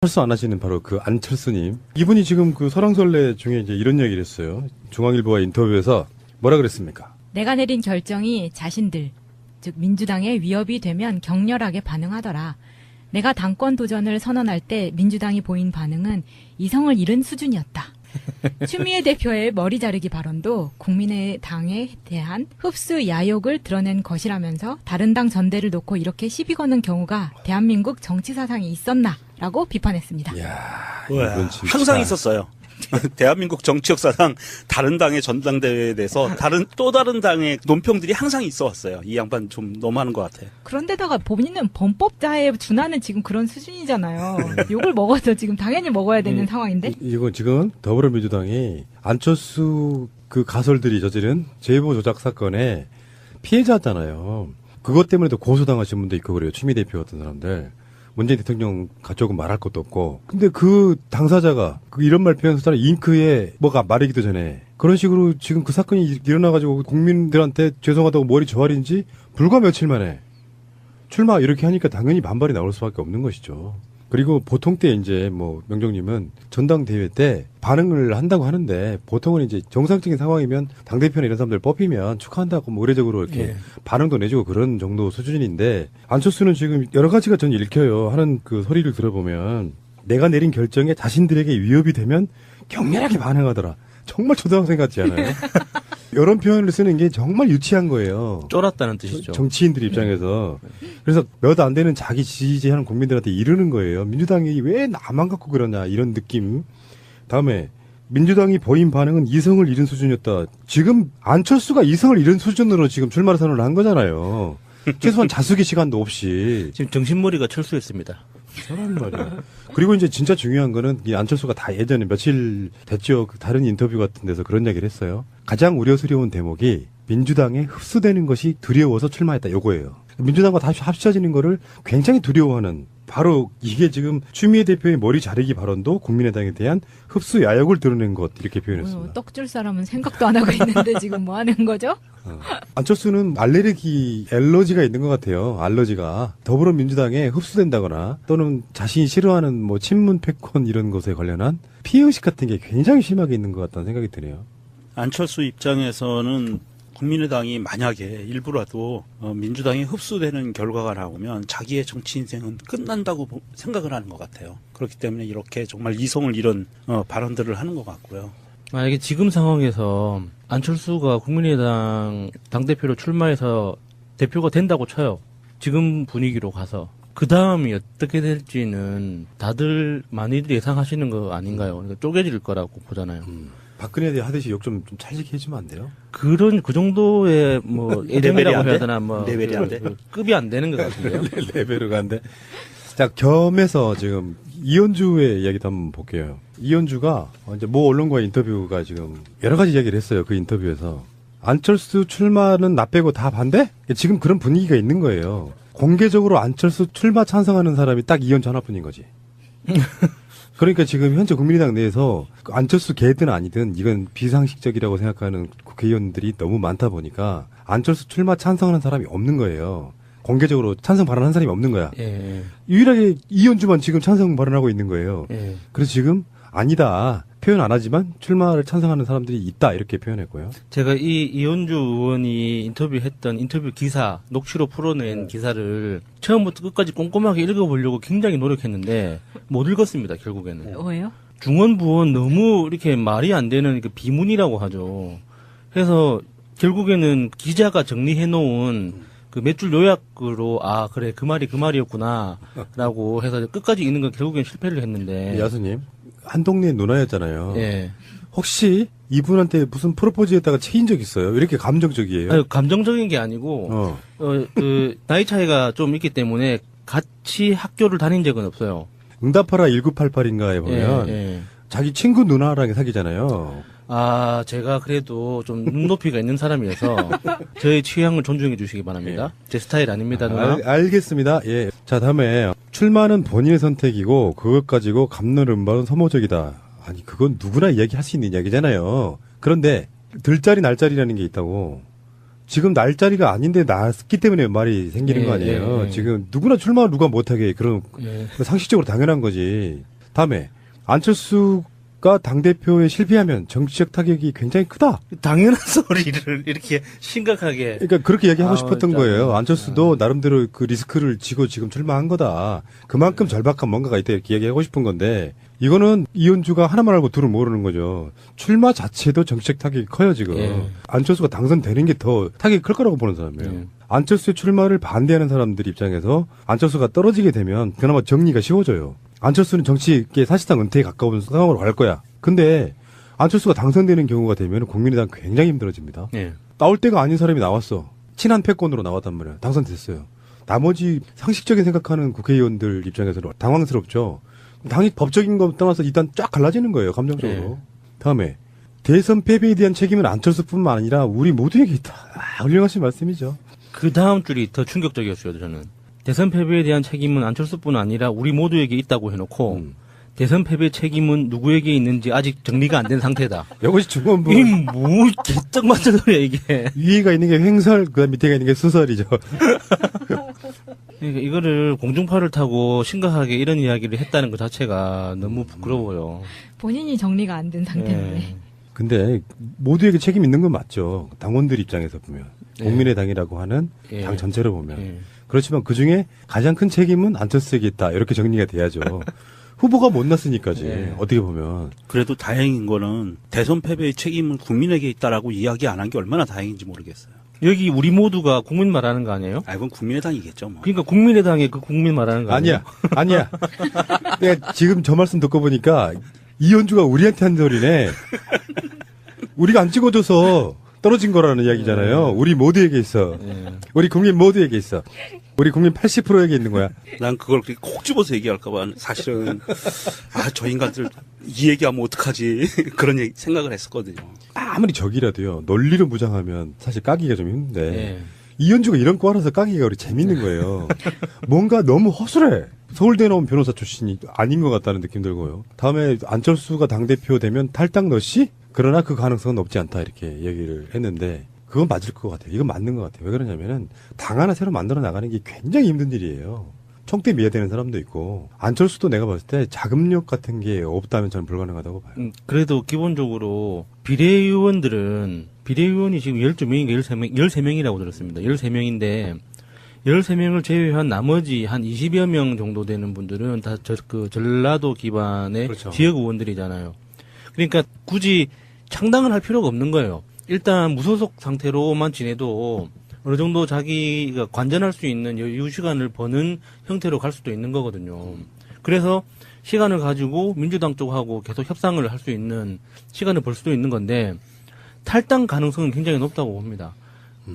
철수 안 하시는 바로 그 안철수님. 이분이 지금 그 설왕설래 중에 이제 이런 얘기를 했어요. 중앙일보와 인터뷰에서 뭐라 그랬습니까? 내가 내린 결정이 자신들, 즉 민주당에 위협이 되면 격렬하게 반응하더라. 내가 당권 도전을 선언할 때 민주당이 보인 반응은 이성을 잃은 수준이었다. 추미애 대표의 머리 자르기 발언도 국민의당에 대한 흡수 야욕을 드러낸 것이라면서 다른 당 전대를 놓고 이렇게 시비 거는 경우가 대한민국 정치 사상에 있었나 라고 비판했습니다. 이야, 우와, 이건 진짜. 항상 있었어요. 대한민국 정치 역사상 다른 당의 전당대회에 대해서 다른 또 다른 당의 논평들이 항상 있어 왔어요. 이 양반 좀 너무하는 것 같아. 그런데다가 본인은 범법자에 준하는 지금 그런 수준이잖아요. 욕을 먹어서 지금 당연히 먹어야 되는 상황인데. 이- 이건 지금 더불어민주당이 안철수 그 가설들이 저지른 제보 조작 사건의 피해자잖아요. 그것 때문에 도 고소당하신 분도 있고 그래요. 추미 대표 같은 사람들. 문재인 대통령 가족은 말할 것도 없고. 근데 그 당사자가 그 이런 말 표현한 사람 잉크에 뭐가 마르기도 전에 그런 식으로 지금 그 사건이 일- 일어나가지고 국민들한테 죄송하다고 머리 조아린지 불과 며칠 만에 출마 이렇게 하니까 당연히 반발이 나올 수밖에 없는 것이죠. 그리고 보통 때 이제 뭐 명정님은 전당대회 때 반응을 한다고 하는데 보통은 이제 정상적인 상황이면 당대표나 이런 사람들 뽑히면 축하한다고 뭐 의례적으로 이렇게 예. 반응도 내주고 그런 정도 수준인데 안철수는 지금 여러 가지가 전 읽혀요 하는 그 소리를 들어보면 내가 내린 결정에 자신들에게 위협이 되면 격렬하게 반응하더라. 정말 초등학생 같지 않아요? 이런 표현을 쓰는 게 정말 유치한 거예요. 쫄았다는 뜻이죠. 정치인들 입장에서 그래서 몇 안 되는 자기 지지하는 국민들한테 이르는 거예요. 민주당이 왜 나만 갖고 그러냐 이런 느낌. 다음에 민주당이 보인 반응은 이성을 잃은 수준이었다. 지금 안철수가 이성을 잃은 수준으로 지금 출마 선언을 한 거잖아요. 최소한 자숙의 시간도 없이. 지금 정신머리가 철수했습니다. 저런 말이야. 그리고 이제 진짜 중요한 거는 이 안철수가 다 예전에 며칠 됐죠. 그 다른 인터뷰 같은 데서 그런 얘기를 했어요. 가장 우려스러운 대목이 민주당에 흡수되는 것이 두려워서 출마했다. 요거예요. 민주당과 다시 합쳐지는 거를 굉장히 두려워하는 바로 이게 지금 추미애 대표의 머리 자르기 발언도 국민의당에 대한 흡수 야욕을 드러낸 것 이렇게 뭐, 표현했습니다. 떡줄 사람은 생각도 안 하고 있는데 지금 뭐 하는 거죠? 어. 안철수는 알레르기 엘러지가 있는 것 같아요. 알러지가 더불어민주당에 흡수된다거나 또는 자신이 싫어하는 뭐 친문 패권 이런 것에 관련한 피해 의식 같은 게 굉장히 심하게 있는 것 같다는 생각이 드네요. 안철수 입장에서는 국민의당이 만약에 일부라도 어, 민주당에 흡수되는 결과가 나오면 자기의 정치 인생은 끝난다고 보- 생각을 하는 것 같아요. 그렇기 때문에 이렇게 정말 이성을 잃은 어, 발언들을 하는 것 같고요. 만약에 지금 상황에서 안철수가 국민의당 당대표로 출마해서 대표가 된다고 쳐요. 지금 분위기로 가서. 그 다음이 어떻게 될지는 다들 많이들 예상하시는 거 아닌가요? 그러니까 쪼개질 거라고 보잖아요. 박근혜에 대해 하듯이 욕 좀 좀 찰지게 해주면 안 돼요? 그런, 그 정도의 뭐, 레벨이 예정이라고 안 해야 돼? 되나, 뭐. 레벨이 안 돼? 그 급이 안 되는 것 같은데요. 레벨을 가는데. 자, 겸해서 지금 이현주의 이야기도 한번 볼게요. 이현주가 이제 모 언론과의 인터뷰가 지금 여러 가지 이야기를 했어요. 그 인터뷰에서. 안철수 출마는 나 빼고 다 반대? 지금 그런 분위기가 있는 거예요. 공개적으로 안철수 출마 찬성하는 사람이 딱 이현주 하나뿐인 거지. 그러니까 지금 현재 국민의당 내에서 그 안철수 개든 아니든 이건 비상식적이라고 생각하는 국회의원들이 너무 많다 보니까 안철수 출마 찬성하는 사람이 없는 거예요. 공개적으로 찬성 발언한 사람이 없는 거야. 예, 유일하게 이현주만 지금 찬성 발언하고 있는 거예요. 예. 그래서 지금 아니다. 표현 안 하지만 출마를 찬성하는 사람들이 있다. 이렇게 표현했고요. 제가 이 이현주 의원이 인터뷰했던 인터뷰 기사 녹취로 풀어낸 기사를 처음부터 끝까지 꼼꼼하게 읽어보려고 굉장히 노력했는데 못 읽었습니다 결국에는 왜요? 중원부원 너무 이렇게 말이 안 되는 그 비문이라고 하죠. 그래서 결국에는 기자가 정리해 놓은 그 몇 줄 요약으로 아 그래 그 말이 그 말이었구나라고 해서 끝까지 읽는 건 결국엔 실패를 했는데 야수님 한 동네 누나였잖아요. 예. 혹시 이분한테 무슨 프로포즈했다가 체인 적 있어요? 이렇게 감정적이에요. 아니, 감정적인 게 아니고 어. 어, 그, 나이 차이가 좀 있기 때문에 같이 학교를 다닌 적은 없어요. 응답하라 1988인가에 보면 예, 예. 자기 친구 누나랑 사귀잖아요. 아, 제가 그래도 좀 눈높이가 있는 사람이어서 저의 취향을 존중해 주시기 바랍니다. 제 스타일 아닙니다, 누나. 알, 알겠습니다. 예. 자, 다음에 출마는 본인의 선택이고 그것 가지고 감론음반은 소모적이다. 아니, 그건 누구나 이야기할 수 있는 이야기잖아요. 그런데 들자리 날자리라는 게 있다고. 지금 날짜리가 아닌데 났기 때문에 말이 생기는 예, 거 아니에요. 예, 예. 지금 누구나 출마 누가 못하게 그런 예. 상식적으로 당연한 거지. 다음에 안철수 가 당 대표에 실패하면 정치적 타격이 굉장히 크다. 당연한 소리를 이렇게 심각하게. 그러니까 그렇게 얘기하고 아, 싶었던 진짜. 거예요. 안철수도 나름대로 그 리스크를 지고 지금 출마한 거다. 그만큼 절박한 뭔가가 있다 이렇게 얘기하고 싶은 건데 이거는 이현주가 하나만 알고 둘을 모르는 거죠. 출마 자체도 정치적 타격이 커요 지금. 예. 안철수가 당선되는 게 더 타격이 클 거라고 보는 사람이에요. 예. 안철수의 출마를 반대하는 사람들 입장에서 안철수가 떨어지게 되면 그나마 정리가 쉬워져요. 안철수는 정치계 사실상 은퇴에 가까운 상황으로 갈 거야. 근데 안철수가 당선되는 경우가 되면 국민의당 굉장히 힘들어집니다. 예. 나올 때가 아닌 사람이 나왔어. 친한 패권으로 나왔단 말이야. 당선됐어요. 나머지 상식적인 생각하는 국회의원들 입장에서는 당황스럽죠. 당이 법적인 거 떠나서 일단 쫙 갈라지는 거예요. 감정적으로. 네. 다음에 대선 패배에 대한 책임은 안철수뿐만 아니라 우리 모두에게 있다. 아, 훌륭하신 말씀이죠. 그 다음 줄이 더 충격적이었어요, 저는. 대선 패배에 대한 책임은 안철수뿐 아니라 우리 모두에게 있다고 해놓고, 음. 대선 패배 책임은 누구에게 있는지 아직 정리가 안 된 상태다. 이것이 중원부 이 뭐, 개쩍 맞은 소리야, 이게. 위에가 있는 게 횡설, 그 밑에가 있는 게 수설이죠. 그러니까 이거를 공중파를 타고 심각하게 이런 이야기를 했다는 것 자체가 너무 부끄러워요. 본인이 정리가 안 된 상태인데. 예. 근데 모두에게 책임 있는 건 맞죠. 당원들 입장에서 보면. 예. 국민의당이라고 하는 예. 당 전체로 보면. 예. 그렇지만 그 중에 가장 큰 책임은 안철수에게 있다. 이렇게 정리가 돼야죠. 후보가 못 났으니까지. 예. 어떻게 보면. 그래도 다행인 거는 대선 패배의 책임은 국민에게 있다라고 이야기 안 한 게 얼마나 다행인지 모르겠어요. 여기 우리 모두가 국민 말하는 거 아니에요? 아, 이건 국민의당이겠죠, 뭐. 그러니까 국민의당의 그 국민 말하는 거 아니에요? 아니야. 아니야. 내가 지금 저 말씀 듣고 보니까 이현주가 우리한테 한 소리네. 우리가 안 찍어줘서 떨어진 거라는 이야기잖아요. 우리 모두에게 있어. 예. 우리 국민 모두에게 있어. 우리 국민 80%에게 있는 거야. 난 그걸 그렇게 콕 집어서 얘기할까봐 사실은 아 저 인간들 이 얘기하면 어떡하지 그런 얘기, 생각을 했었거든요. 아무리 적이라도요. 논리로 무장하면 사실 까기가 좀 힘든데. 예. 이현주가 이런 거라서 까기가 우리 재밌는 거예요. 뭔가 너무 허술해. 서울대 나온 변호사 출신이 아닌 것 같다는 느낌 들고요. 다음에 안철수가 당대표 되면 탈당 너씨? 그러나 그 가능성은 높지 않다. 이렇게 얘기를 했는데, 그건 맞을 것 같아요. 이건 맞는 것 같아요. 왜 그러냐면은, 당 하나 새로 만들어 나가는 게 굉장히 힘든 일이에요. 총대 미야 되는 사람도 있고, 안철수도 내가 봤을 때 자금력 같은 게 없다면 저는 불가능하다고 봐요. 음, 그래도 기본적으로 비례의원들은 비례의원이 지금 12명인가 13명, 13명이라고 들었습니다. 13명인데 13명을 제외한 나머지 한 20여 명 정도 되는 분들은 다 저 그 전라도 기반의 그렇죠. 지역 의원들이잖아요. 그러니까 굳이 창당을 할 필요가 없는 거예요. 일단 무소속 상태로만 지내도 어느 정도 자기가 관전할 수 있는 여유 시간을 버는 형태로 갈 수도 있는 거거든요. 그래서 시간을 가지고 민주당 쪽하고 계속 협상을 할 수 있는 시간을 벌 수도 있는 건데 탈당 가능성은 굉장히 높다고 봅니다.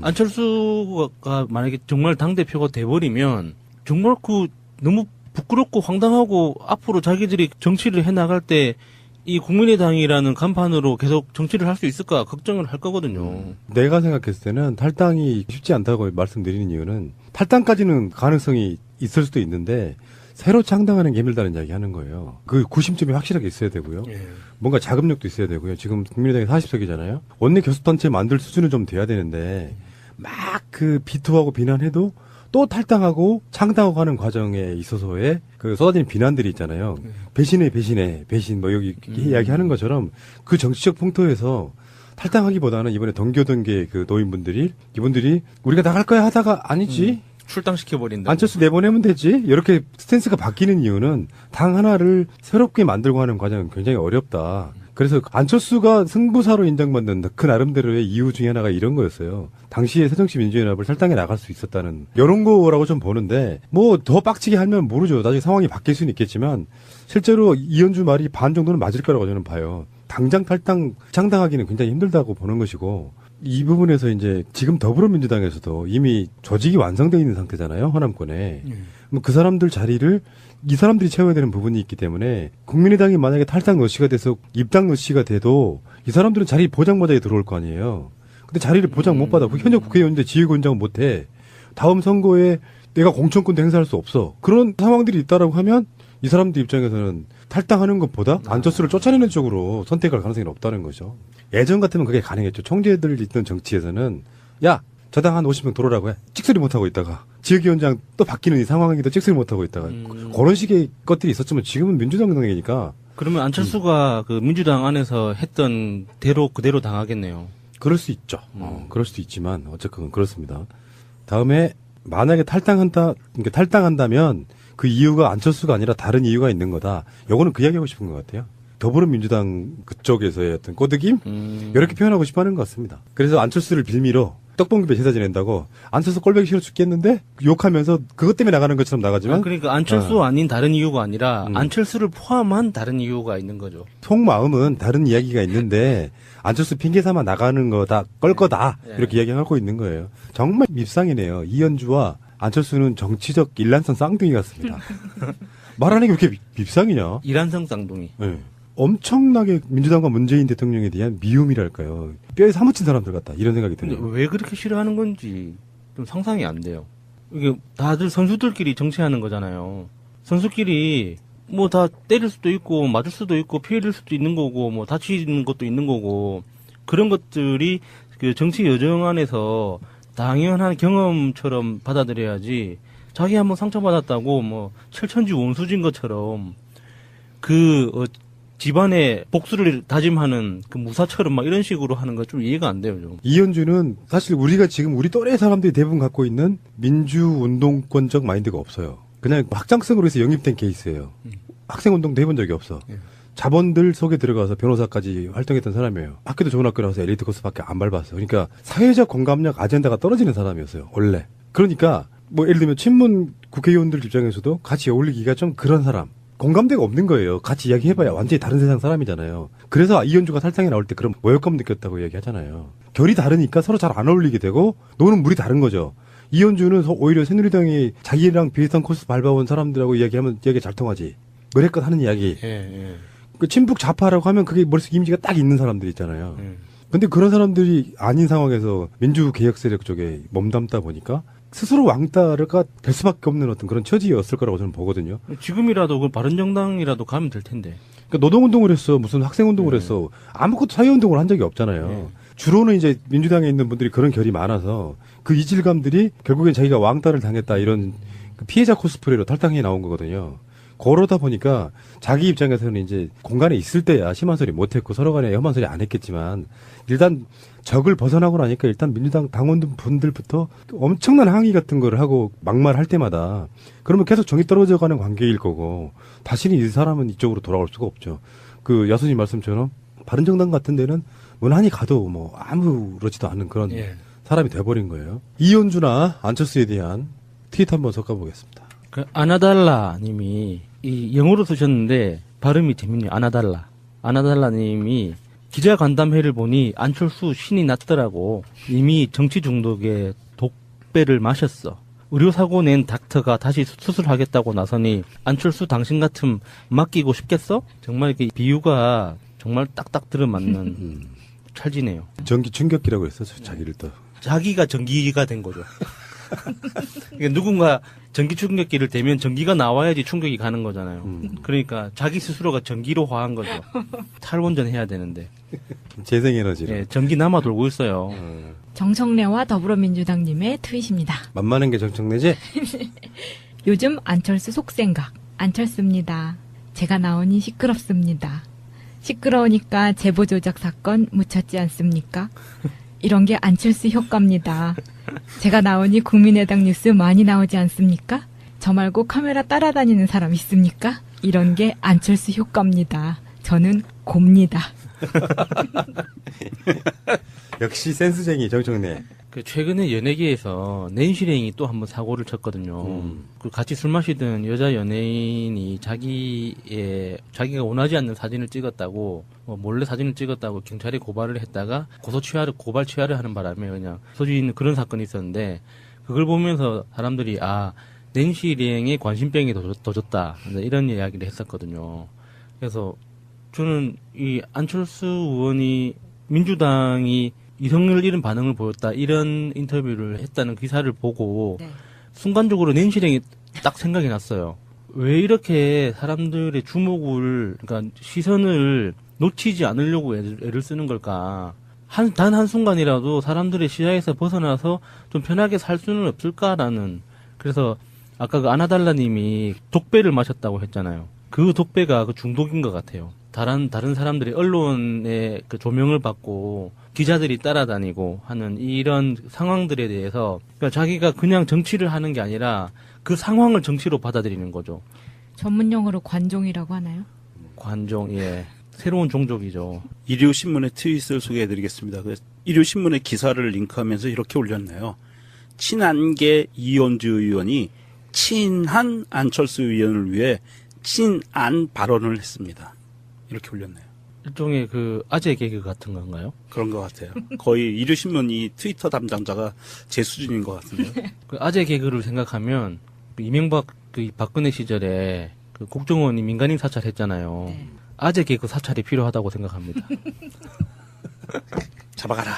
안철수가 만약에 정말 당 대표가 돼버리면 정말 그 너무 부끄럽고 황당하고 앞으로 자기들이 정치를 해 나갈 때 이 국민의당이라는 간판으로 계속 정치를 할 수 있을까 걱정을 할 거거든요. 내가 생각했을 때는 탈당이 쉽지 않다고 말씀드리는 이유는 탈당까지는 가능성이 있을 수도 있는데 새로 창당하는 게 힘들다는 이야기 하는 거예요. 그 구심점이 확실하게 있어야 되고요. 예. 뭔가 자금력도 있어야 되고요. 지금 국민의당이 40석이잖아요. 원내 교섭단체 만들 수준은 좀 돼야 되는데 막 그 비토하고 비난해도 또 탈당하고 창당하고 하는 과정에 있어서의 그 쏟아지는 비난들이 있잖아요. 배신해 배신해 배신 뭐 여기 이야기하는 것처럼 그 정치적 풍토에서 탈당하기보다는 이번에 동교동계 그 노인분들이 이분들이 우리가 나갈 거야 하다가 아니지 출당시켜버린다. 안철수 내보내면 되지 이렇게 스탠스가 바뀌는 이유는 당 하나를 새롭게 만들고 하는 과정은 굉장히 어렵다. 그래서 안철수가 승부사로 인정받는 그 나름대로의 이유 중에 하나가 이런 거였어요. 당시에 새정치 민주연합을 탈당해 나갈 수 있었다는 이런 거라고 좀 보는데 뭐 더 빡치게 하면 모르죠. 나중에 상황이 바뀔 수는 있겠지만 실제로 이현주 말이 반 정도는 맞을 거라고 저는 봐요. 당장 탈당 창당하기는 굉장히 힘들다고 보는 것이고 이 부분에서 이제 지금 더불어민주당에서도 이미 조직이 완성되어 있는 상태잖아요. 호남권에. 그럼 그 사람들 자리를 이 사람들이 채워야 되는 부분이 있기 때문에 국민의당이 만약에 탈당 노시가 돼서 입당 노시가 돼도 이 사람들은 자리 보장마자에 들어올 거 아니에요. 근데 자리를 보장 못 받아. 그 현역 국회의원인데 지휘권장 못 해. 다음 선거에 내가 공천권도 행사할 수 없어. 그런 상황들이 있다라고 하면 이 사람들 입장에서는 탈당하는 것보다 안철수를 쫓아내는 쪽으로 선택할 가능성이 높다는 거죠. 예전 같으면 그게 가능했죠. 총재들 있던 정치에서는 야 저당 한 50명 들어오라고 해. 찍소리 못하고 있다가 지역위원장 또 바뀌는 이 상황에도 찍소리 못하고 있다가 음. 그런 식의 것들이 있었지만 지금은 민주당 당이니까 그러면 안철수가 그 민주당 안에서 했던 대로 그대로 당하겠네요. 그럴 수 있죠. 어, 그럴 수도 있지만 어쨌건 그렇습니다. 다음에 만약에 탈당한다, 그러니까 탈당한다면 그 이유가 안철수가 아니라 다른 이유가 있는 거다. 요거는 그 이야기하고 싶은 것 같아요. 더불어민주당 그쪽에서의 어떤 꼬드김 음. 이렇게 표현하고 싶어 하는 것 같습니다. 그래서 안철수를 빌미로 떡볶이배 제사 지낸다고 안철수 꼴보기 싫어 죽겠는데 욕하면서 그것 때문에 나가는 것처럼 나가지만 아, 그러니까 안철수 아닌 다른 이유가 아니라 음. 안철수를 포함한 다른 이유가 있는 거죠. 속마음은 다른 이야기가 있는데 안철수 핑계 삼아 나가는 거다 걸 거다 네. 이렇게 이야기하고 있는 거예요. 정말 밉상이네요. 이현주와 안철수는 정치적 일란성 쌍둥이 같습니다. 말하는 게 왜 이렇게 밉- 밉상이냐? 이란성 쌍둥이. 예. 엄청나게 민주당과 문재인 대통령에 대한 미움이랄까요. 뼈에 사무친 사람들 같다 이런 생각이 드네요. 왜 그렇게 싫어하는 건지 좀 상상이 안 돼요. 이게 다들 선수들끼리 정치하는 거잖아요. 선수끼리 뭐 다 때릴 수도 있고 맞을 수도 있고 피해를 수도 있는 거고 뭐 다치는 것도 있는 거고 그런 것들이 그 정치 여정 안에서 당연한 경험처럼 받아들여야지 자기 한번 상처받았다고 뭐 철천지 원수진 것처럼 그 어, 집안의 복수를 다짐하는 그 무사처럼 막 이런 식으로 하는 거 좀 이해가 안 돼요 좀. 이현주는 사실 우리가 지금 우리 또래 사람들이 대부분 갖고 있는 민주운동권적 마인드가 없어요. 그냥 확장성으로 해서 영입된 케이스예요. 학생운동도 해본 적이 없어. 예. 자본들 속에 들어가서 변호사까지 활동했던 사람이에요. 학교도 좋은 학교 나와서 엘리트 코스밖에 안 밟았어요. 그러니까 사회적 공감력 아젠다가 떨어지는 사람이었어요. 원래. 그러니까 뭐 예를 들면 친문 국회의원들 입장에서도 같이 어울리기가 좀 그런 사람. 공감대가 없는 거예요. 같이 이야기해봐야 완전히 다른 세상 사람이잖아요. 그래서 이현주가 탈당에 나올 때 그런 모욕감 느꼈다고 이야기하잖아요. 결이 다르니까 서로 잘 안 어울리게 되고 노는 물이 다른 거죠. 이현주는 서- 오히려 새누리당이 자기랑 비슷한 코스 밟아온 사람들하고 이야기하면 이야기 잘 통하지. 그랬건 하는 이야기. 예, 예. 그 친북 좌파라고 하면 그게 머릿속 이미지가 딱 있는 사람들 있잖아요. 예. 근데 그런 사람들이 아닌 상황에서 민주 개혁 세력 쪽에 몸담다 보니까 스스로 왕따가 될 수밖에 없는 어떤 그런 처지였을 거라고 저는 보거든요. 지금이라도 그 바른정당이라도 가면 될 텐데. 그러니까 노동운동을 했어, 무슨 학생운동을 했어, 아무것도 사회운동을 한 적이 없잖아요. 네. 주로는 이제 민주당에 있는 분들이 그런 결이 많아서 그 이질감들이 결국엔 자기가 왕따를 당했다 이런 그 피해자 코스프레로 탈당해 나온 거거든요. 그러다 보니까 자기 입장에서는 이제 공간에 있을 때야 심한 소리 못했고 서로 간에 험한 소리 안 했겠지만 일단 적을 벗어나고 나니까 일단 민주당 당원들 분들부터 엄청난 항의 같은 거를 하고 막말할 때마다 그러면 계속 정이 떨어져 가는 관계일 거고 다시는 이 사람은 이쪽으로 돌아올 수가 없죠. 그 야수님 말씀처럼 바른정당 같은 데는 무난히 가도 뭐 아무렇지도 않은 그런 예. 사람이 돼버린 거예요. 이현주나 안철수에 대한 트윗 한번 섞어보겠습니다. 그 아나달라 님이 이 영어로 쓰셨는데 발음이 재밌네요. 아나달라. 아나달라 님이 기자 간담회를 보니 안철수 신이 났더라고. 이미 정치 중독에 독배를 마셨어. 의료사고 낸 닥터가 다시 수- 수술하겠다고 나서니 안철수 당신 같음 맡기고 싶겠어? 정말 이렇게 비유가 정말 딱딱 들어맞는 음. 찰지네요. 전기 충격기라고 했어, 저 자기를 또. 자기가 전기가 된 거죠. 그러니까 누군가 전기 충격기를 대면 전기가 나와야지 충격이 가는 거잖아요. 음. 그러니까 자기 스스로가 전기로 화한 거죠. 탈원전 해야 되는데. 재생에너지로. 예, 전기 남아 돌고 있어요. 어, 정청래와 더불어민주당님의 트윗입니다. 만만한 게 정청내지? 요즘 안철수 속생각 안철수입니다. 제가 나오니 시끄럽습니다. 시끄러우니까 제보 조작 사건 묻혔지 않습니까? 이런 게 안철수 효과입니다. 제가 나오니 국민의당 뉴스 많이 나오지 않습니까? 저 말고 카메라 따라다니는 사람 있습니까? 이런 게 안철수 효과입니다. 저는 곱니다. 역시 센스쟁이 정청래. 그 최근에 연예계에서 낸시랭이 또 한 번 사고를 쳤거든요. 음. 그 같이 술 마시던 여자 연예인이 자기의 자기가 원하지 않는 사진을 찍었다고 뭐 몰래 사진을 찍었다고 경찰에 고발을 했다가 고소 취하를 고발 취하를 하는 바람에 그냥 소지 있는 그런 사건이 있었는데 그걸 보면서 사람들이 아 낸시랭의 관심병이 더, 더 졌다 이런 이야기를 했었거든요. 그래서 저는 이 안철수 의원이 민주당이 이성을 잃은 반응을 보였다 이런 인터뷰를 했다는 기사를 보고 순간적으로 낸시랭이 딱 생각이 났어요. 왜 이렇게 사람들의 주목을 그러니까 시선을 놓치지 않으려고 애를, 애를 쓰는 걸까? 한, 단 한 순간이라도 사람들의 시야에서 벗어나서 좀 편하게 살 수는 없을까라는. 그래서 아까 그 아나달라님이 독배를 마셨다고 했잖아요. 그 독배가 그 중독인 것 같아요. 다른, 다른 사람들이 언론의 그 조명을 받고 기자들이 따라다니고 하는 이런 상황들에 대해서 그러니까 자기가 그냥 정치를 하는 게 아니라 그 상황을 정치로 받아들이는 거죠. 전문 용어로 관종이라고 하나요? 관종, 예. 새로운 종족이죠. 일요신문의 트윗을 소개해드리겠습니다. 그 일요신문의 기사를 링크하면서 이렇게 올렸네요. 친한계 이현주 의원이 친한 안철수 의원을 위해 친안 발언을 했습니다. 이렇게 올렸네요. 일종의 그 아재 개그 같은 건가요? 그런 것 같아요. 거의 일요신문 이 트위터 담당자가 제 수준인 것 같은데. 그 아재 개그를 생각하면 그 이명박 그 박근혜 시절에 그 국정원이 민간인 사찰했잖아요. 네. 아재 개그 사찰이 필요하다고 생각합니다. 잡아가라.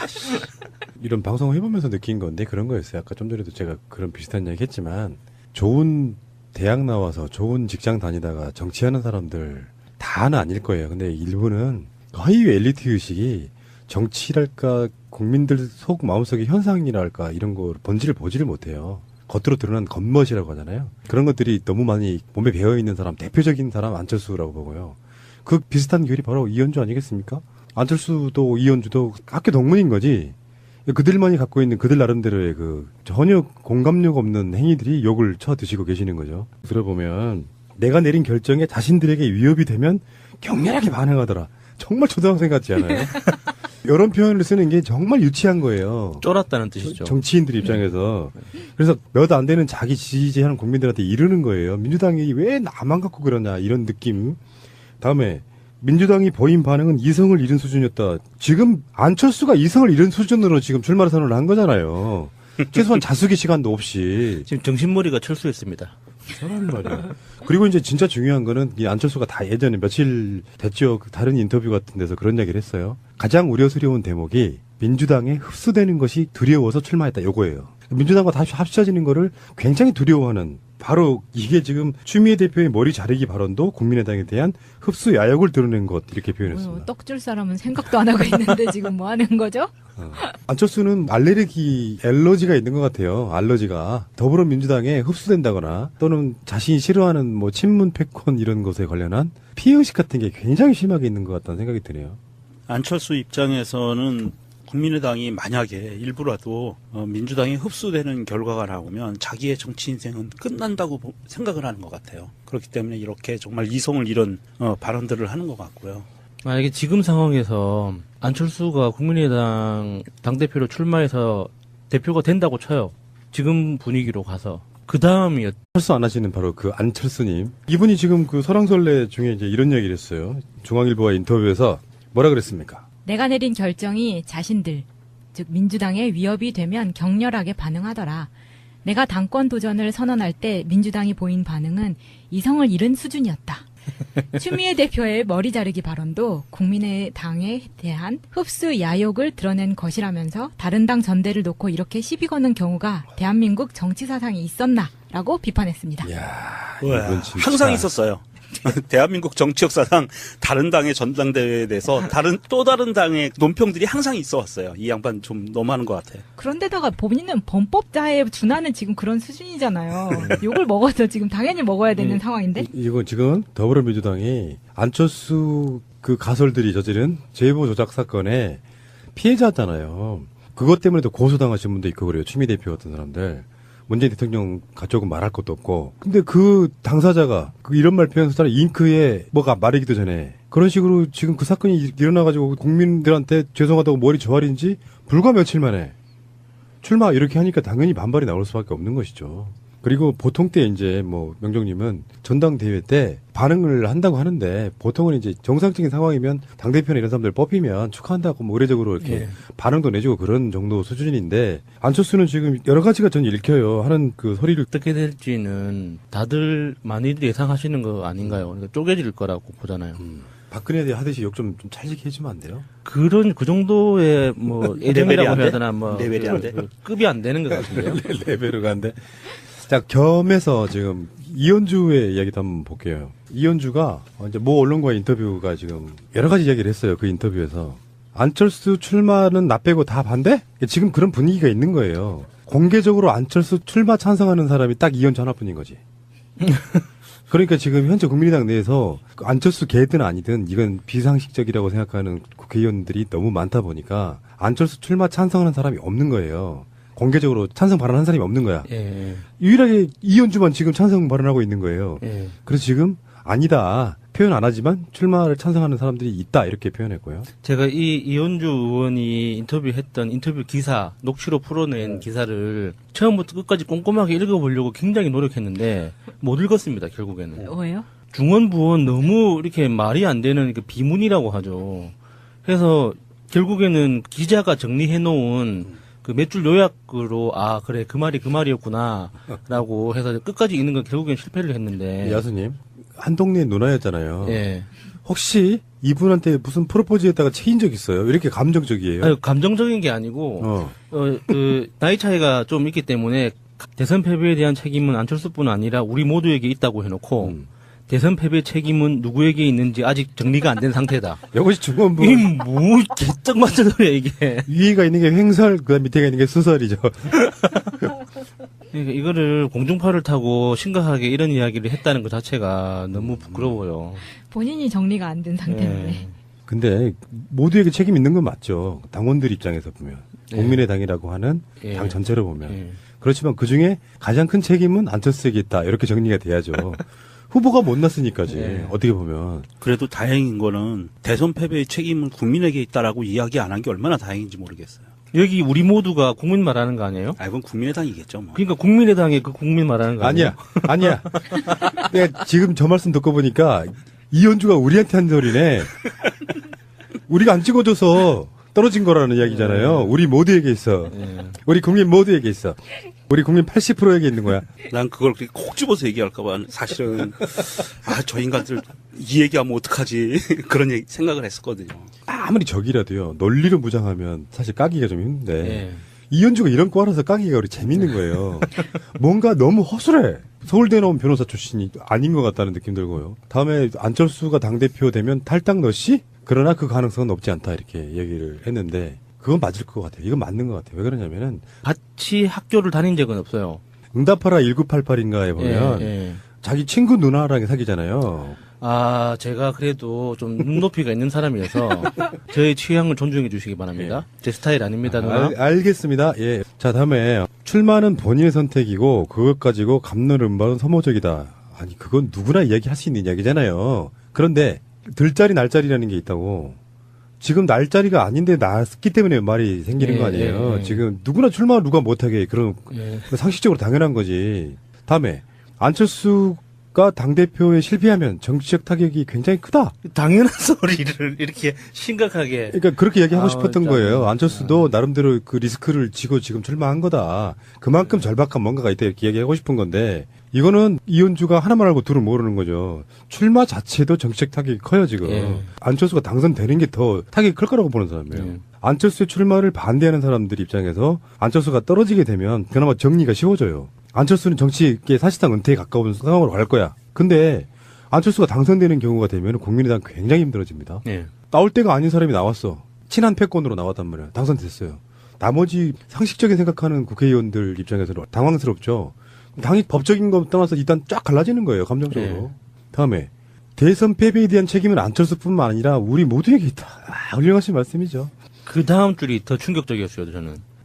이런 방송을 해보면서 느낀 건데 그런 거였어요. 아까 좀 전에도 제가 그런 비슷한 이야기 했지만 좋은 대학 나와서 좋은 직장 다니다가 정치하는 사람들 다는 아닐 거예요. 근데 일부는 거의 엘리트 의식이 정치랄까 국민들 속 마음속의 현상이랄까 이런 거 본질을 보지를 못해요. 겉으로 드러난 겉멋이라고 하잖아요. 그런 것들이 너무 많이 몸에 배어 있는 사람, 대표적인 사람 안철수라고 보고요. 그 비슷한 결이 바로 이현주 아니겠습니까? 안철수도 이현주도 학교 동문인 거지. 그들만이 갖고 있는 그들 나름대로의 그 전혀 공감력 없는 행위들이 욕을 쳐 드시고 계시는 거죠. 들어보면 내가 내린 결정에 자신들에게 위협이 되면 격렬하게 반응하더라. 정말 초등학생 같지 않아요? 이런 표현을 쓰는 게 정말 유치한 거예요. 쫄았다는 뜻이죠. 정치인들 입장에서 그래서 몇 안 되는 자기 지지하는 국민들한테 이르는 거예요. 민주당이 왜 나만 갖고 그러냐 이런 느낌. 다음에 민주당이 보인 반응은 이성을 잃은 수준이었다. 지금 안철수가 이성을 잃은 수준으로 지금 출마 선언을 한 거잖아요. 최소한 자숙의 시간도 없이. 지금 정신머리가 철수했습니다. 사람 말이야. 그리고 이제 진짜 중요한 거는 이 안철수가 다 예전에 며칠 됐죠. 그 다른 인터뷰 같은 데서 그런 얘기를 했어요. 가장 우려스러운 대목이 민주당에 흡수되는 것이 두려워서 출마했다. 요거예요. 민주당과 다시 합쳐지는 거를 굉장히 두려워하는 바로 이게 지금 추미애 대표의 머리 자르기 발언도 국민의당에 대한 흡수 야욕을 드러낸 것 이렇게 표현했습니다. 어, 떡줄 사람은 생각도 안 하고 있는데 지금 뭐 하는 거죠? 어. 안철수는 알레르기 엘러지가 있는 것 같아요. 알러지가 더불어민주당에 흡수된다거나 또는 자신이 싫어하는 뭐 친문 패권 이런 것에 관련한 피해 의식 같은 게 굉장히 심하게 있는 것 같다는 생각이 드네요. 안철수 입장에서는 국민의당이 만약에 일부라도 어, 민주당이 흡수되는 결과가 나오면 자기의 정치 인생은 끝난다고 보- 생각을 하는 것 같아요. 그렇기 때문에 이렇게 정말 이성을 잃은 어, 발언들을 하는 것 같고요. 만약에 지금 상황에서 안철수가 국민의당 당대표로 출마해서 대표가 된다고 쳐요. 지금 분위기로 가서. 그 다음이 철수 안 하시는 바로 그 안철수님. 이분이 지금 그 설왕설래 중에 이제 이런 얘기를 했어요. 중앙일보와 인터뷰에서 뭐라 그랬습니까? 내가 내린 결정이 자신들, 즉 민주당에 위협이 되면 격렬하게 반응하더라. 내가 당권 도전을 선언할 때 민주당이 보인 반응은 이성을 잃은 수준이었다. 추미애 대표의 머리 자르기 발언도 국민의당에 대한 흡수 야욕을 드러낸 것이라면서 다른 당 전대를 놓고 이렇게 시비 거는 경우가 대한민국 정치 사상에 있었나라고 비판했습니다. 이야. 항상 있었어요. 대한민국 정치 역사상 다른 당의 전당대회에 대해서 다른 또 다른 당의 논평들이 항상 있어 왔어요. 이 양반 좀 너무하는 것 같아. 그런데다가 본인은 범법자에 준하는 지금 그런 수준이잖아요. 욕을 먹어도 지금 당연히 먹어야 되는 음. 상황인데. 이- 이거 지금 더불어민주당이 안철수 그 가설들이 저지른 제보 조작 사건의 피해자잖아요. 그것 때문에 도 고소당하신 분도 있고 그래요. 추미 대표 같은 사람들. 문재인 대통령 가족은 말할 것도 없고. 근데 그 당사자가 그 이런 말 표현 쓰잖아. 잉크에 뭐가 마르기도 전에. 그런 식으로 지금 그 사건이 일- 일어나가지고 국민들한테 죄송하다고 머리 조아린 지 불과 며칠 만에 출마 이렇게 하니까 당연히 반발이 나올 수밖에 없는 것이죠. 그리고 보통 때 이제 뭐 명정님은 전당대회 때 반응을 한다고 하는데 보통은 이제 정상적인 상황이면 당대표나 이런 사람들 뽑히면 축하한다고 뭐 의례적으로 이렇게 예. 반응도 내주고 그런 정도 수준인데 안철수는 지금 여러 가지가 전 읽혀요 하는 그 소리를 어떻게 될지는 다들 많이들 예상하시는 거 아닌가요? 그러니까 쪼개질 거라고 보잖아요. 박근혜에 대해 하듯이 욕 좀 좀 찰지게 해주면 안 돼요? 그런 그 정도의 뭐 레벨이 애정이라고 안 해야 돼? 되나 뭐 레벨이 안 돼? 그 급이 안 되는 것 같은데요. 레벨을 가는데. 자, 겸해서 지금 이현주의 이야기도 한번 볼게요. 이현주가 이제 모 언론과의 인터뷰가 지금 여러 가지 이야기를 했어요. 그 인터뷰에서. 안철수 출마는 나 빼고 다 반대? 지금 그런 분위기가 있는 거예요. 공개적으로 안철수 출마 찬성하는 사람이 딱 이현주 하나뿐인 거지. 그러니까 지금 현재 국민의당 내에서 안철수 개든 아니든 이건 비상식적이라고 생각하는 국회의원들이 너무 많다 보니까 안철수 출마 찬성하는 사람이 없는 거예요. 공개적으로 찬성 발언한 사람이 없는 거야. 예, 유일하게 이현주만 지금 찬성 발언하고 있는 거예요. 예. 그래서 지금 아니다. 표현 안 하지만 출마를 찬성하는 사람들이 있다. 이렇게 표현했고요. 제가 이 이현주 의원이 인터뷰했던 인터뷰 기사, 녹취로 풀어낸 기사를 처음부터 끝까지 꼼꼼하게 읽어보려고 굉장히 노력했는데 못 읽었습니다, 결국에는. 왜요? 중원부원 너무 이렇게 말이 안 되는 그 비문이라고 하죠. 그래서 결국에는 기자가 정리해 놓은 그 몇 줄 요약으로 아 그래 그 말이 그 말이었구나라고 해서 끝까지 읽는 건 결국엔 실패를 했는데 야수님 한 동네 누나였잖아요. 예. 혹시 이분한테 무슨 프로포즈했다가 체인 적 있어요? 이렇게 감정적이에요. 아니, 감정적인 게 아니고 어. 어, 그 나이 차이가 좀 있기 때문에 대선 패배에 대한 책임은 안철수뿐 아니라 우리 모두에게 있다고 해놓고 음. 대선 패배 책임은 누구에게 있는지 아직 정리가 안 된 상태다. 이것이 중원부 이게 뭐 개쩍 맞은 소리야 이게. 위에가 있는 게 횡설, 그다음 밑에가 있는 게 수설이죠. 그러니까 이거를 공중파를 타고 심각하게 이런 이야기를 했다는 것 자체가 너무 부끄러워요. 본인이 정리가 안 된 상태인데. 예. 근데 모두에게 책임 있는 건 맞죠. 당원들 입장에서 보면 예. 국민의당이라고 하는 예. 당 전체로 보면 예. 그렇지만 그 중에 가장 큰 책임은 안철수에게 있다. 이렇게 정리가 돼야죠. 후보가 못 났으니까지 예. 어떻게 보면 그래도 다행인 거는 대선 패배의 책임은 국민에게 있다라고 이야기 안 한 게 얼마나 다행인지 모르겠어요. 여기 우리 모두가 국민 말하는 거 아니에요? 아, 이건 국민의당이겠죠, 뭐. 그러니까 국민의당의 그 국민 말하는 거 아니에요? 아니야, 아니야. 내가 지금 저 말씀 듣고 보니까 이현주가 우리한테 한 소리네. 우리가 안 찍어줘서 떨어진 거라는 이야기잖아요. 우리 모두에게 있어. 예. 우리 국민 모두에게 있어. 우리 국민 80%에게 있는 거야. 난 그걸 그렇게 콕 집어서 얘기할까봐 사실은 아 저 인간들 이 얘기하면 어떡하지 그런 얘기, 생각을 했었거든요. 아무리 적이라도요. 논리로 무장하면 사실 까기가 좀 힘든데 예. 이현주가 이런 과라서 까기가 우리 재밌는 거예요. 뭔가 너무 허술해. 서울대 나온 변호사 출신이 아닌 것 같다는 느낌 들고요. 다음에 안철수가 당대표 되면 탈당 너씨? 그러나 그 가능성은 높지 않다 이렇게 얘기를 했는데 그건 맞을 것 같아요. 이건 맞는 것 같아요. 왜 그러냐면은 같이 학교를 다닌 적은 없어요. 응답하라 1988인가에 보면 예, 예. 자기 친구 누나랑 사귀잖아요. 아, 제가 그래도 좀 눈높이가 있는 사람이어서 저의 취향을 존중해 주시기 바랍니다. 제 스타일 아닙니다, 누나. 알, 알겠습니다. 예. 자, 다음에 출마는 본인의 선택이고 그것 가지고 갚는 음반은 소모적이다. 아니, 그건 누구나 이야기할 수 있는 이야기잖아요. 그런데 들자리 날자리라는 게 있다고. 지금 날 자리가 아닌데 났기 때문에 말이 생기는 예, 거 아니에요. 예, 예. 지금 누구나 출마 누가 못하게 그런 예. 상식적으로 당연한 거지. 다음에 안철수 가 당 대표에 실패하면 정치적 타격이 굉장히 크다. 당연한 소리를 이렇게 심각하게. 그러니까 그렇게 얘기하고 아, 싶었던 진짜. 거예요. 안철수도 나름대로 그 리스크를 지고 지금 출마한 거다. 그만큼 절박한 뭔가가 있다 이렇게 얘기하고 싶은 건데 이거는 이현주가 하나만 알고 둘은 모르는 거죠. 출마 자체도 정치적 타격이 커요 지금. 예. 안철수가 당선되는 게 더 타격이 클 거라고 보는 사람이에요. 예. 안철수의 출마를 반대하는 사람들 입장에서 안철수가 떨어지게 되면 그나마 정리가 쉬워져요. 안철수는 정치계 사실상 은퇴에 가까운 상황으로 갈 거야. 근데 안철수가 당선되는 경우가 되면 국민의당 굉장히 힘들어집니다. 예. 나올 때가 아닌 사람이 나왔어. 친한 패권으로 나왔단 말이야. 당선됐어요. 나머지 상식적인 생각하는 국회의원들 입장에서는 당황스럽죠. 당이 법적인 거 떠나서 일단 쫙 갈라지는 거예요. 감정적으로. 네. 다음에 대선 패배에 대한 책임은 안철수뿐만 아니라 우리 모두에게 있다. 아, 훌륭하신 말씀이죠. 그 다음 줄이 더 충격적이었어요, 저는.